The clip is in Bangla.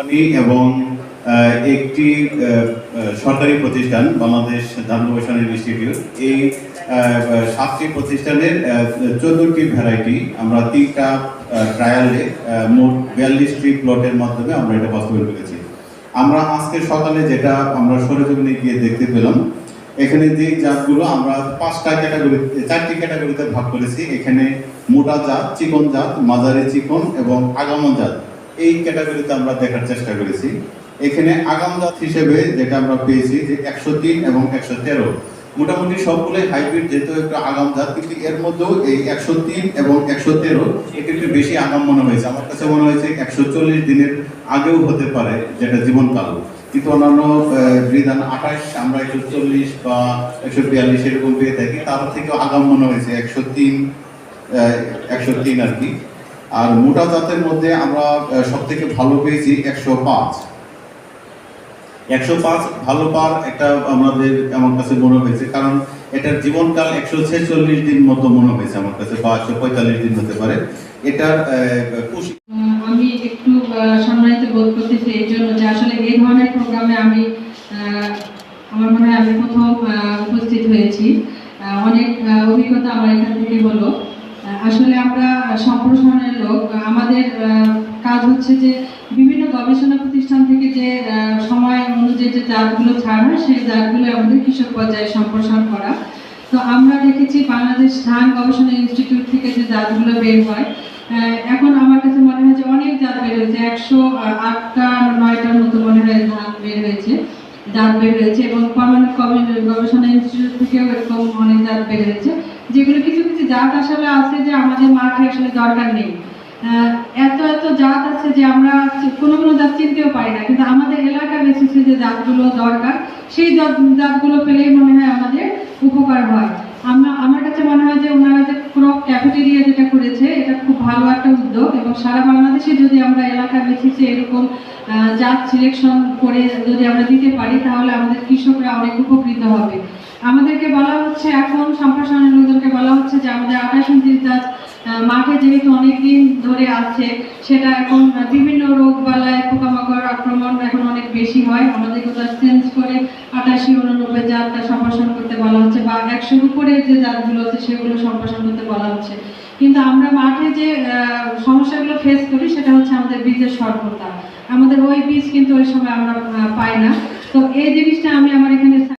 কোম্পানি এবং একটি সরকারি প্রতিষ্ঠান, বাংলাদেশ ধান গবেষণা ইনস্টিটিউট। এই সাতটি প্রতিষ্ঠানের চোদ্দটি ভ্যারাইটি। আমরা তিনটা ট্রায়ালে মোট বিয়াল্লিশটি প্লটের মাধ্যমে আমরা এটা বাস্তবায়ন করেছি। আমরা আজকে সকালে যেটা আমরা সরেজমিনে গিয়ে দেখতে পেলাম, এখানে যে জাতগুলো আমরা পাঁচটা ক্যাটাগরি, চারটি ক্যাটাগরিতে ভাগ করেছি। এখানে মোটা জাত, চিকন জাত, মাঝারি চিকন এবং আগাম জাত। এই ক্যাটাগরিতে আমরা দেখার চেষ্টা করেছি। এখানে আগাম জাত হিসেবে যেটা আমরা পেয়েছি যে একশো তিন এবং একশো তেরো। মোটামুটি সবগুলোই হাইব্রিড যেহেতু একটু আগাম জাত, কিন্তু এর মধ্যেও এই একশো তিন এবং একশো তেরো এটা একটু বেশি আগাম মনে হয়েছে। আমার কাছে মনে হয়েছে একশো চল্লিশ দিনের আগেও হতে পারে যেটা জীবনকাল। কিন্তু অন্যান্য বিধান আঠাশ, আমরা একশো চল্লিশ বা একশো বিয়াল্লিশ এরকম পেয়ে থাকি। তার থেকেও আগাম মনে হয়েছে একশো তিন একশো তিন আর কি। আর মোটা জাতের মধ্যে আমরা সব থেকে ভালো পেয়েছি একশো পাঁচ। একশো পাঁচ ভালো পার একটা আমাদের, আমার কাছে মনে হয়েছে, কারণ এটার জীবনকাল একশো ছেচল্লিশ দিন মতো মনে হয়েছে আমার কাছে, বা একশো পঁয়তাল্লিশ দিন হতে পারে। এটার আমি একটু সম্মানিত বোধ করতেছি এই জন্য যে আসলে এই ধরনের প্রোগ্রামে আমি আমার মনে হয় আমি প্রথম উপস্থিত হয়েছি। অনেক অভিজ্ঞতা আমার এখান থেকে হলো। আসলে আমরা সম্প্রসারণের লোক। আমাদের কাজ হচ্ছে যে বিভিন্ন গবেষণা প্রতিষ্ঠান থেকে যে সময় অনুযায়ী যে জাতগুলো ছাড়া হয়, সেই জাতগুলো আমাদের কৃষক পর্যায়ে সম্প্রসারণ করা। তো আমরা দেখেছি বাংলাদেশ ধান গবেষণা ইনস্টিটিউট থেকে যে জাতগুলো বের হয় এখন আমার কাছে মনে হয় যে অনেক জাত বের হয়েছে। একশো আটটা নয়টার মতো মনে হয় ধান বের হয়েছে, জাত বের হয়েছে এবং পার্মানেন্ট গবেষণা ইনস্টিটিউট থেকেও এরকম অনেক জাত বের হয়েছে। যেগুলো কিছু কিছু জাত আসলে আছে যে আমাদের মাঠে আসলে দরকার নেই। এত এত জাত আছে যে আমরা কোনো কোনো জাত চিনতেও পারি না। কিন্তু আমাদের এলাকা বেসিসে যে জাতগুলো দরকার, সেই জাত জাতগুলো পেলেই মনে হয় আমাদের উপকার হয়। আমরা আমার কাছে মনে হয় যে ওনারা যে ক্রপ ক্যাফেটেরিয়া যেটা করেছে, এটা খুব ভালো একটা উদ্যোগ এবং সারা বাংলাদেশে যদি আমরা এলাকা বেসিসে এরকম জাত সিলেকশন করে যদি আমরা দিতে পারি, তাহলে আমাদের কৃষকরা অনেক উপকৃত হবে। আমাদেরকে বলা হচ্ছে এখন সম্প্রসারণের হচ্ছে যে আমাদের উনত্রিশ জাত মাঠে যেহেতু অনেকদিন ধরে আছে, সেটা এখন বিভিন্ন রোগ বালায় পোকামাকড় আক্রমণ এখন অনেক বেশি হয়। আমাদের কোথাও চেঞ্জ করে আটাশি উননব্বই জাতটা সম্প্রসারণ করতে বলা হচ্ছে বা একশোর উপরে যে জাতগুলো আছে সেগুলো সম্প্রসারণ করতে বলা হচ্ছে। কিন্তু আমরা মাঠে যে সমস্যাগুলো ফেস করি, সেটা হচ্ছে আমাদের বীজের স্বল্পতা। আমাদের ওই বীজ কিন্তু ওই সময় আমরা পাই না। তো এই জিনিসটা আমি আমার এখানে